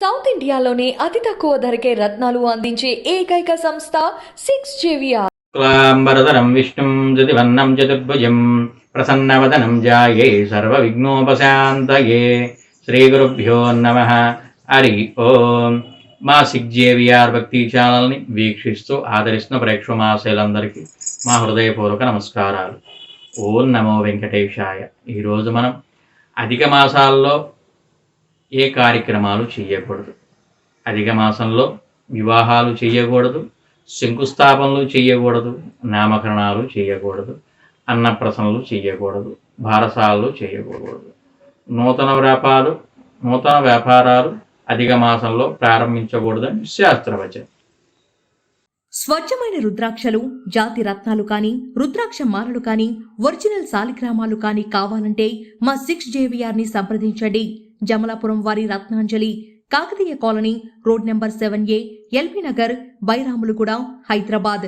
South ఇండియాలోనే అతి తక్కువ ధరకే రత్నాలు అందించే ఏకైక సంస్థ సిక్స్ జేవిఆర్. క్లాంబరధరం విష్ణుం జతివన్నం చతుర్భుజం ప్రసన్నవదనం జాయే సర్వ విఘ్నోపశాంతయే శ్రీ గురుభ్యో నమ. హరి ఓం. మా సిక్ జేవిఆర్ భక్తి ఛానల్ని వీక్షిస్తూ ఆదరిస్తున్న ప్రేక్షక మా హృదయపూర్వక నమస్కారాలు. ఓం నమో వెంకటేశాయ. ఈరోజు మనం అధిక మాసాల్లో ఏ కార్యక్రమాలు చేయకూడదు అధిక మాసంలో వివాహాలు చేయకూడదు శంకుస్థాపనలు చేయకూడదు నామకరణాలు చేయకూడదు అన్నప్రసనలు చేయకూడదు భారసాలు చేయకూడదు నూతన వ్యాపారాలు నూతన వ్యాపారాలు అధిక మాసంలో ప్రారంభించకూడదని శాస్త్రవచనం స్వచ్ఛమైన రుద్రాక్షలు జాతి రత్నాలు కానీ రుద్రాక్ష మాలలు కానీ ఒరిజినల్ సాలిగ్రామాలు కానీ కావాలంటే మా సిక్స్ జేవిఆర్ని సంప్రదించండి. జమలాపురం వారి Ratnanjali Kakatiya colony road number seven A LB Nagar Bairamalguda Hyderabad